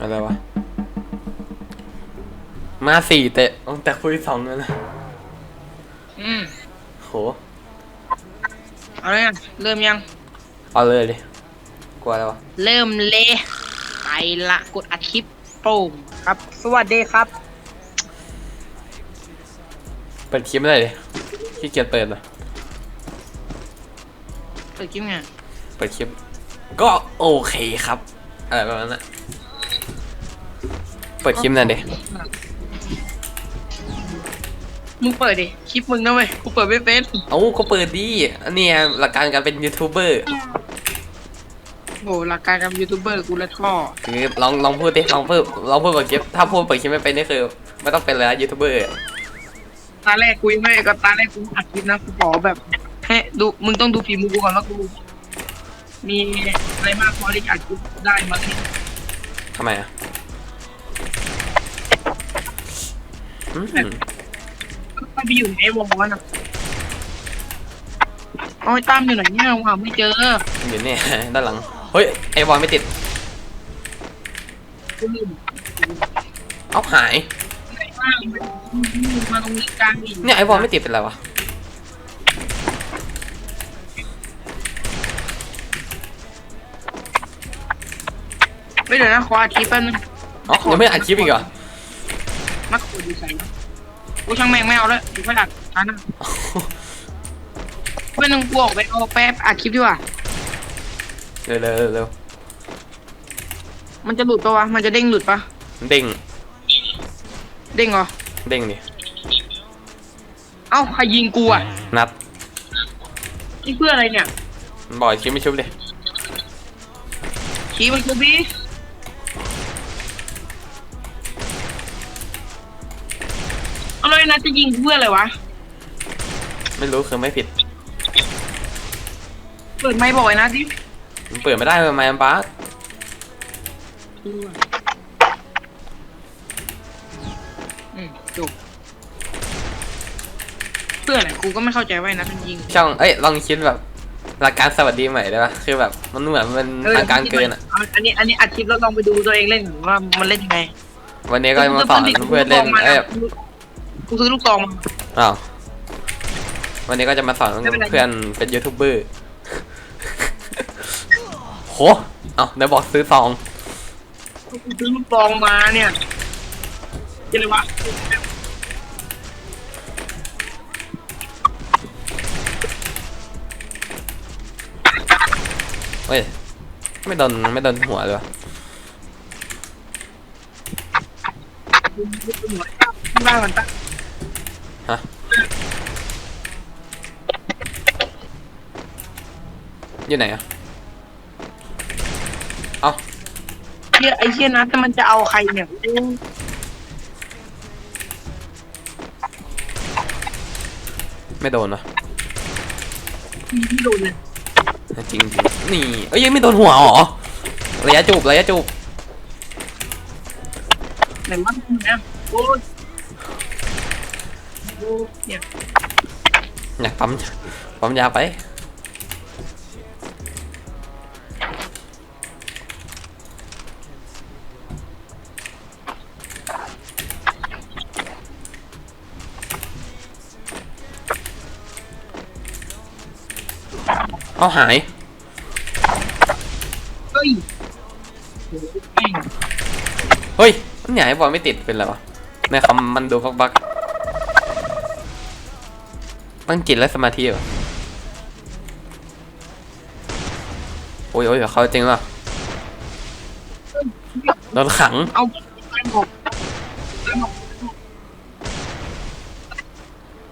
อะไรวะ มาสี่แต่แต่คุยสองแล้วนะอืมโห เอาเลยอะเริ่มยัง เอาเลยดิ กลัวอะไรวะ เริ่มเลยไปละกดอัดคลิปโป้งครับ สวัสดีครับ เปิดคลิปเลยดิขี้เกียจเปิดเลยเปิดคลิปไง เปิดคลิป ก็โอเคครับ อะไรประมาณนั้นอะเปิดคลิปนั่นดิมึงเปิดดิ คลิปมึงนะเว้ยกูเปิดไม่เป็นเอ้าก็เปิดดิอันเนี้ยหลักการการเป็นยูทูบเบอร์โหหลักการกับยูทูบเบอร์กูละท่อคือลองลองพูดดิลองพูดลองพูดเปิดคลิปถ้าพูดเปิดคลิปไม่เป็นนี่คือไม่ต้องเป็นเลยนะยูทูบเบอร์ตาแรกกูยังไม่ก็ตาแรกกูอัดคลิปนะกูขอแบบให้ดูมึงต้องดูฝีมือกูก่อนว่ากูมีอะไรมากพอที่จะอัดคลิปได้ไหมทำไมอะ อืมก็ไปอยู่ในไอ้วงนั้นอะเอาไอ้ตั้มอยู่ไหนเนี่ยว่าไม่เจออยู่เนี่ย ด้านหลัง เฮ้ย ไอบอลไม่ติด กูลืมเอาหาย ไหนว่ามันมาตรงนี้กลางอีกเนี่ยไอบอลไม่ติดเป็นไรวะ ไม่เดี๋ยวนะขออัดคลิปแป๊บนึงอ๋อยังไม่อัดคลิปอีกเหรอนั กขวดดีไซน์กูช่างแม่งไม่เอาแล้วกูไม่อัดอันนั้นไม่ต้องกลัวออกไปเอาแป๊บอัดคลิปดีกว่า เร็วเร็วเร็วเร็วมันจะหลุดปะวะ มันจะเด้งหลุดปะเด้งเด้งเหรอ เด้งดิเอ้าใครยิงกูอะนับนี่เพื่ออะไรเนี่ยบ่อยคลิปไม่ชุบดิ ชี้มันกูบี เอาเลยนะจะยิงกูเพื่ออะไรวะไม่รู้คือไม่ผิด เปิดไม่บ่อยนะดิมันเปิดไม่ได้ทำไมมันบั๊กอืมจบเพื่ออะไรกูก็ไม่เข้าใจว่าไอ้นะมันยิง ช่องเอ้ยลองคิดแบบหลักการสวัสดีใหม่ได้ปะคือแบบมันเหมือนมันทางการเกินอะเอาอันนี้อันนี้อัดคลิปแล้วลองไปดูตัวเองเล่นว่ามันเล่นยังไง วันนี้ก็มาสอนเพื่อนเล่นเอ้ย กูซื้อลูกซองมา อ้าว วันนี้ก็จะมาสอนไม่เป็นไร เพื่อนเป็นยูทูบเบอร์ โห เอ้าเดี๋ยวบอกซื้อซอง กูซื้อลูกซองมาเนี่ยยังไงวะเฮ้ย ไม่โดนไม่โดนหัวเลยวะบ้านมันตั้ง อยู่ไหนอะเอ้าเฮียไอ้เฮียนะแต่มันจะเอาใครเนี่ยไม่โดนวะไม่โดนเลยจริงจริงนี่เอ้ยยังไม่โดนหัวเหรอระยะจูบระยะจูบไหนมันเนี่ยโอ้ยโอ้ยเนี่ยอยากปั๊มปั๊มยาไป เอาหาย เฮ้ยโอ้ยแม่งเฮ้ย มันใหญ่บอลไม่ติดเป็นไรวะในคำมันดูฟักบักตั้งจิตและสมาธิเหรอโอ้ยโอ้ยเขาจริงว่ะโดนขัง เอาไปบอกไปบอก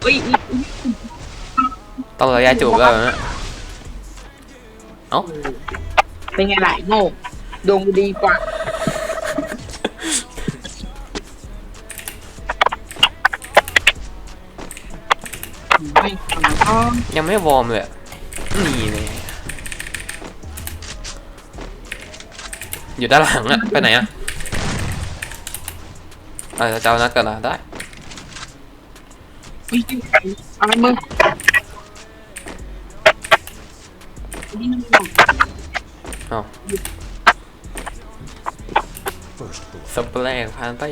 เฮ้ยนี่นี่ต้องระยะจูบแล้วนะเอ้าเป็นไงล่ะไอ้โง่ดวงดีกว่าไม่อ๋อยังไม่วอร์มเลยอะนี่เนี่ยอยู่ด้านหลังอะไปไหนอะอะจะเจ้านัดกันละได้เฮ้ยอะไรมึง เอ้าสเปรย์ผ่านไป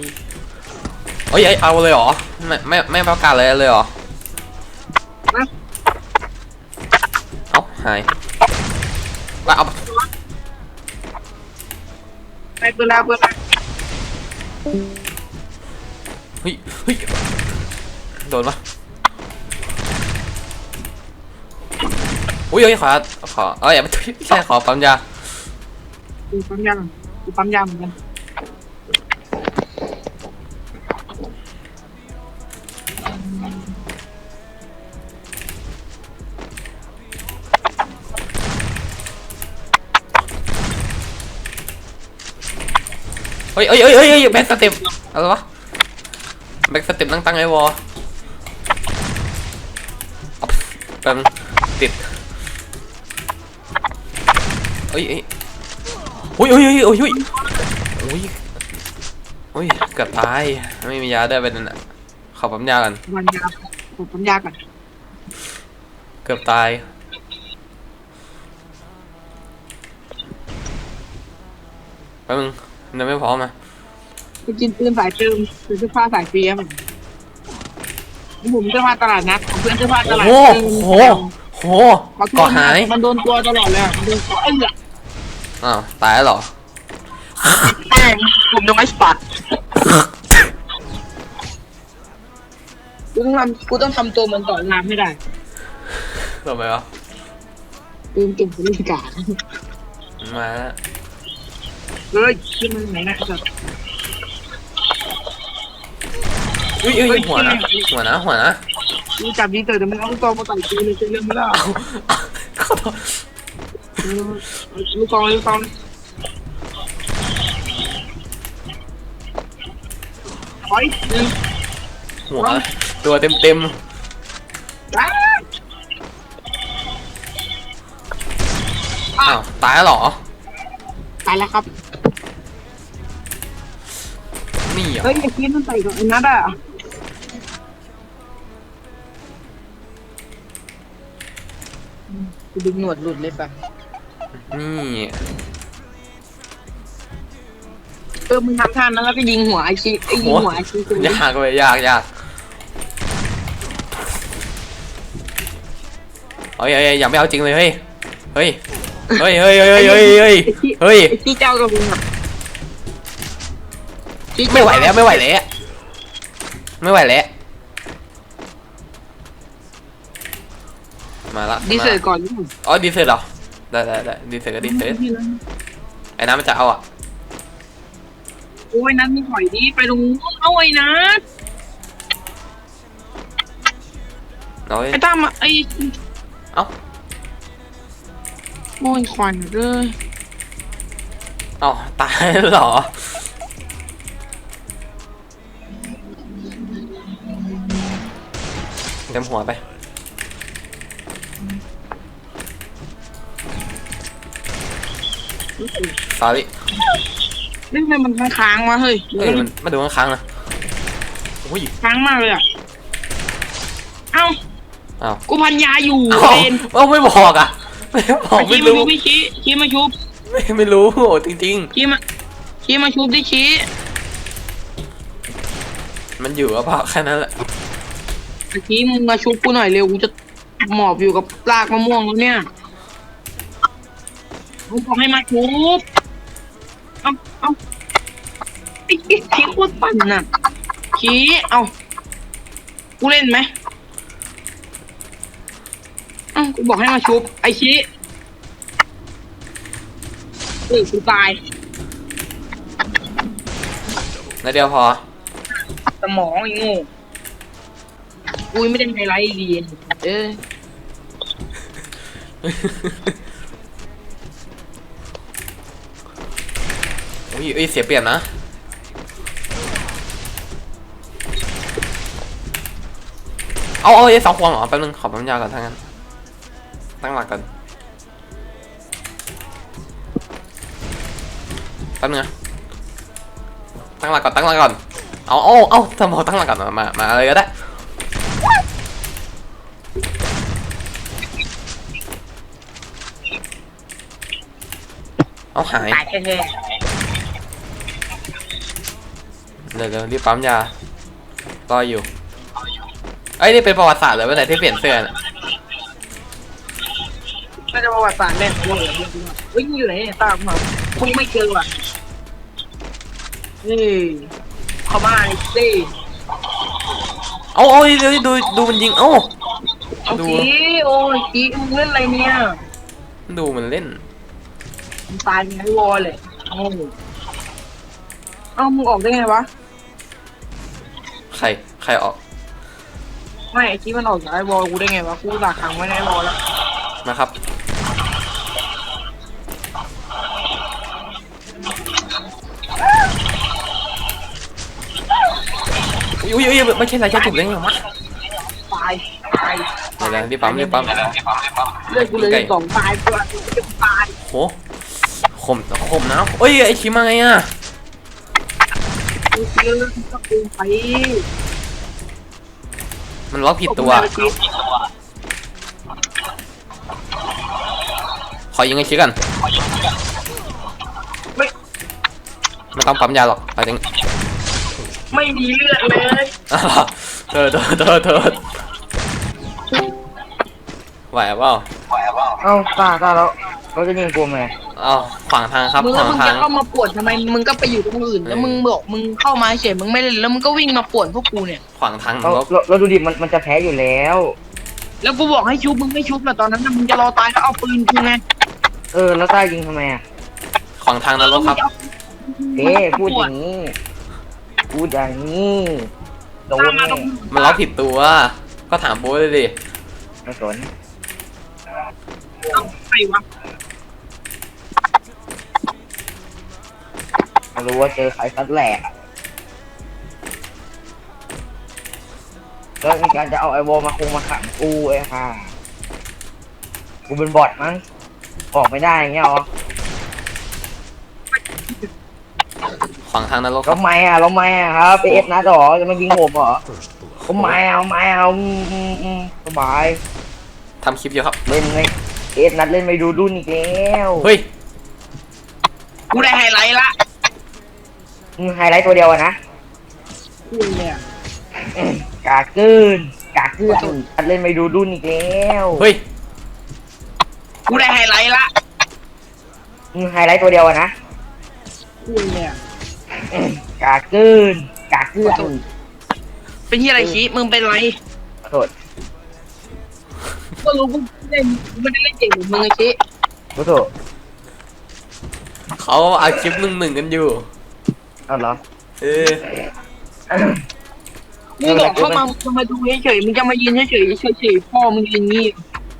เอ้ยเอ้ยเอาเลยเหรอ ไม่ไม่ไม่ประกาศเลยเลยเหรอนะเอ้าหายว่าเอาไปเปิดแล้วเปิดแล้วเฮ้ยเฮ้ยโดนปะ อุ้ยเฮ้ยขอขอเอ้ยไม่ใช่ขอปั๊มยากูปั๊มยากูปั๊มยาเหมือนกันเฮ้ยเฮ้ยเฮ้ยเฮ้ยแบ็กสเต็ปอะไรวะแบ็กสเต็ปตั้งตั้งไอ้วอลเอาแป๊บนึงติด เฮ้ยเฮ้ยเฮ้ยเฮ้ยเฮ้ยเฮ้ยเฮ้ยโอ้ยโอ้ยเกือบตาย ไม่มียาด้วยไปนั่นน่ะขอปั๊มยากันปั๊มยากูปั๊มยาก่อนเกือบตายแป๊บนึงยังไม่พร้อมอะกูกินปืนสายเติมซื้อเสื้อผ้าสายเปียมันผมเสื้อผ้าตลาดนัดของเพื่อนเสื้อผ้าตลาดโอ้โหเติมโหโหขอโทเกาะษนะหาย มันโดนตัวตลอดเลยอะมันโดนตัวเอ้ยอ้าวตายแล้วเหรอแม่งผมโดนไอ้สปัดกูต้องทำกูต้องทำตัวเหมันต่อน้ำไม่ได้ทำไมวะปืนเก่งบริการมาแล้วเฮ้ยที่มันไหนนะแบบอุ้ยอุ้ยหัวนะหัวนะหัวนะกูจับดีเตอร์แต่มันเอาลูกกองมาต่อยกูเลยจะเรื่องไม่ได้ ขอโทษเออ ลูกกองลูกกองถอยหนึ่งหัวตัวเต็มเต็มอ้าอ้าวตายแล้วเหรอ ตายแล้วครับ นี่เหรอเฮ้ยไอ้คิดมันใส่กับไอ้นัทอะกูดึงหนวดหลุดเลยป่ะ นี่เออมึงทำท่านั้นแล้วก็ยิงหัวไอชีไอยิงหัวไอชีกูยากเลยยากยากเฮ้ยเฮ้ยอย่าไม่เอาจริงเลยเฮ้ยเฮ้ยเฮ้ยเฮ้ยเฮ้ยเฮ้ยเฮ้ยเฮ้ยไอที่เจ้ากับมึงอะที่ไม่ไหวแล้วไม่ไหวแล้วไม่ไหวแล้วมาละดีเซอร์ก่อนอ๋อดีเซอร์เหรอ ได้ได้ได้ดีเซอร์ก็ดีเซอร์ไอ้น้ำมันจะเอาอะโอ้ยนัทมึงถอยดิไปลงเอาไอ้นัทน้อยไอ้ตั้มอะไอ้เอ้าโอ้ยควันเลยเอ้าตายแล้วเหรอเต็มหัวไป สอรี่นี่ทำไมมันค้างๆวะเฮ้ยเฮ้ยมันมาดูข้างๆนะอุ้ยค้างมากเลยอะ เอ้าอ้าวกูพันยาอยู่เอ้าเวนเอ้าไม่บอกอะไม่บอกชี้ไม่มารู้ชุบพี่ชี้ชี้มาชุบไม่ไม่รู้โอ้จริงชี้มาชี้มาชุบดิชี้ๆมันอยู่กับเปล่าแค่นั้นแหละชี้มึงมาชุบกูหน่อยเร็วกูจะหมอบอยู่กับรากมะม่วงแล้วเนี่ย กูบอกให้มาชุบเอาเอาไอ้ชี้ชี้โคตรปั่นน่ะชี้เอากูเล่นไหมเอ้ากูบอกให้มาชุบ ไอ้ชี้เออกูตายนาเดียวพอ สมองไอ้โง่กูยังไม่ได้ไฮไลท์ดีเออ ยเอ้ยเสียเปรียบนะเอาเอาไอ้สองควงเหรอแป๊บนึงขอปั๊มยาก่อนทั้งนั้นตั้งหลักก่อนแป๊บนึงนะตั้งหลักก่อนตั้งหลักก่อนเอาเอาเอาทำไมตั้งหลักก่อนมามามาเลยก็ได้เอาหายตายแท้ เดี๋ยวเดี๋ยวรีบปั๊มยารออยู่ไอ้ยนี่เป็นประวัติศาสตร์เลยเมื่อไหร่ที่เปลี่ยนเสื้อน่ะน่าจะประวัติศาสตร์แน่กูเลยเฮ้ยมึงอยู่ไหนเนี่ยตามมามึงไม่เจอว่ะนี่เข้ามาสิเอาเอาดูดูดูมันยิงเอ้า เอาดู จีโอ้ยจีมึงเล่นอะไรเนี่ยดูมันเล่น มึงตายไงวอลเลยเอ้าเอ้ามึงออกได้ไงวะใค รใครออก ไม่ไอ้จีมันออกจากไอ้วอลกูได้ไงวะกูหลักขังไว้ในไอ้วอลแล้วนะครับ อุ้ยอุ้ยอุ้ยไม่ใช่ไรแค่ถูกได้ไงวะตายตายเดี๋ยวเดี๋ยวรีบปั๊มรีบปั๊ม เลือดกูเลยสองตายกูจะตายโหขมขมนะเอ้ยไอชิมาไงอะ กูเชื่อก็ กูไปมันล็อกผิดตัว ขอยิงไอชิกัน ไม่ไม่ต้องปั๊มยาหรอกเอาจริงไม่มีเลือดเลยอ้าวเธอเธอเธอเธอไหวเปล่าเอ้าตาตาแล้วเราจะยิงกูไหม อ้าวขวางทางครับมึงขแล้ววางมึงทาจะง เข้ามาปวดทำไมมึงก็ไปอยู่ตรงอื่น แล้วมึงบอกมึงเข้ามาเฉยมึงไม่เล่นแล้วมึงก็วิ่งมาปวดพวกกูเนี่ย ขวางทางเราลบเราเราดูดิมันมันจะแพ้อยู่แล้ว แล้วกูบอกให้ชุบมึงไม่ชุบแล้วตอนนั้นน่ะมึงจะรอตายแล้วเอาปืนกูไงเออแล้วตายิงทำไมอะขวางทางนรกครับ เอ๊ะพูดอย่างนี้ พูดอย่างนี้โดนแน่มันล็อกผิดตัว ก็ถามโบ๊ทเลยดิไม่สน ใครวะ ไม่รู้ว่าเจอใครซัดแหลกอะแล้วมีการจะเอาไอโวมาคงมาขังกูไอ้ค่ะกูเป็นบอทมั้งออกไม่ได้อย่างเงี้ยหรอขวางทางนรกคแล้รัวบทำไมอะแล้วทำไมอะครับเอฟนะหรอจะมายิงผมเหรอทำไมอะทำไมอะอืมอืมอืมสบายทำคลิปอยู่ครับ เล่นไม่เอฟนัดเล่นไม่ดูรุ่นอีกแล้วเฮ้ย กูได้ไฮไลท์ละอืมไฮไลท์ตัวเดียวอะนะกูเนี่ยอืมกาเกินกาเกินนัดเล่นไม่ดูรุ่นอีกแล้วเฮ้ยกูได้ไฮไลท์ละอืมไฮไลท์ตัวเดียวอะนะกูเนี่ยอืมกาเกินกาเกินเป็นที่อะไรชี้มึงเป็นไรขอโทษก็รู้กูไม่ได้กูไม่ได้เล่นเก่งเหมือนมึงไอ้ชี้ขอโทษ เขาเอาคลิปหนึ่งหนึ่งกันอยู่ เอาเหรอเออมึงบอกเข้ามามึงจะมาดูเฉยๆมึงจะมายืนเฉยๆเฉยๆพ่อมึงยืนงี้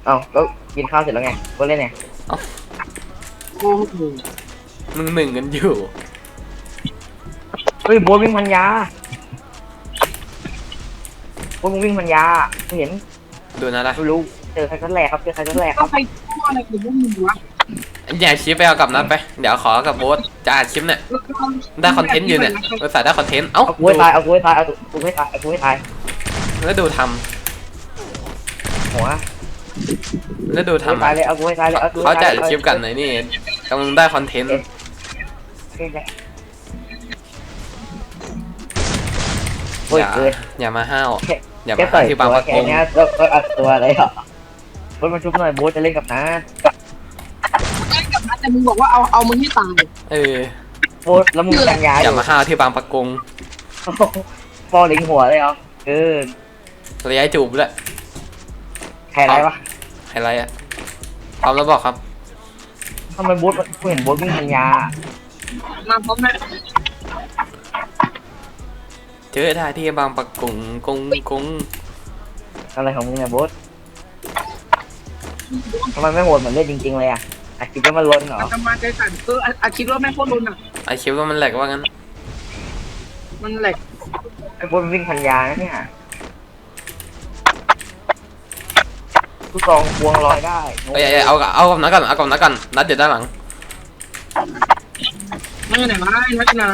เอาก็กินข้าวเสร็จแล้วไงก็เล่นไงโอ้โหหนึ่งหนึ่งกันอยู่ เฮ้ยโบทวิ่งพันยาโบทมึงวิ่งพันยาไม่เห็นดูนะนะไม่รู้เจอใครก็แหลกครับเจอใครก็แหลกคก็รับไปพ่ออะไรกับพวกมึงวะ อย่าคลิปไปเอากับนัดไป เดี๋ยวขอกับโบ๊ทจะอัดคลิปเนี่ย ได้คอนเทนต์อยู่เนี่ยบริษัทได้คอนเทนต์ เอ้าเอากูให้ตายเอากูให้ตายเอากูให้ตายเอากูให้ตายแล้วดูทหัวำแล้วดูเอากูให้ทำตายอะเลยเอากูให้ตายเลยเอากูให้เขาตายจะเลยอัดคลิปกันไหนนี่กำลังได้คอนเทนต์ โอ้ยอย่าเกินอย่ามาห้าวแค่อย่าแค่มาต่ห้าอวยที่ตับางวประแค่กงเนี้ยก็ก็อัดตัวเลยอะโบทมาชุบหน่อยโบทจะเล่นกับน้าเล่นกับนัด แต่มึงบอกว่าเอาเอามึงให้ตาย เออโบทแล้วมึงกันยาออย่ายู่มาห้าวที่บางประกงฟอลิงหัวเลยเหรอเกินระยะจูบด้วยใครไรวะไฮไลท์อะพร้อมแล้วบอกครับทำไมโบทกูเห็นโบทวิ่งพันยามาพร้อมนะเจอได้ที่บางประกงกงกงอะไรของมึงเนี่ยโบททำไมไม่โหดเหมือนเล่นจริง ๆ เลยอะ อาคิดว่ามันล้นเหรออาตมาใจสั่นเอออาคิดว่าแม่งโคตรรุนอะ ไอคลิปว่ามันแหลกว่างั้น มันแหลกไอ้โบทมันวิ่งพันยานะเนี่ยทุกซองควงลอยได้เอ้ยเอ้ยเอากับเอากับนัดก่อนเอากับนัดก่อนนัดอยู่ด้านหลังมันอยู่ไหนวะไอ้นัดอยู่ไหน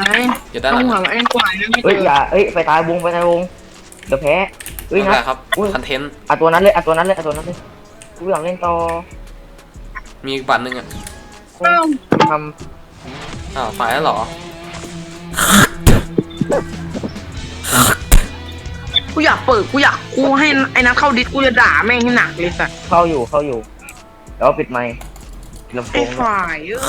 อยู่ด้านหต้ลัองงหวังไอ้กวายนะไม่เจเฮ้ยออย่าเอ้ยไปตายวงไปตายวงเดี๋ยวแพ้เฮ้ยนั่นนะแหละครับอุ้ย คอนเทนต์เอาตัวนั้นเลยเอาตัวนั้นเลยเอาตัวนั้นเลยกูอยากเล่นต่อ มีอีกบัตรหนึ่งอะทำอ้าวตายแล้วเหรอ กูอยากเปิดกูอยากกูให้ไอ้นัทเข้าดิสกูจะด่าแม่งให้หนักเลยสัสเข้าอยู่เข้าอยู่ แล้วปิดไมค์ปิดลำโพไอ้ฝ่ายเออ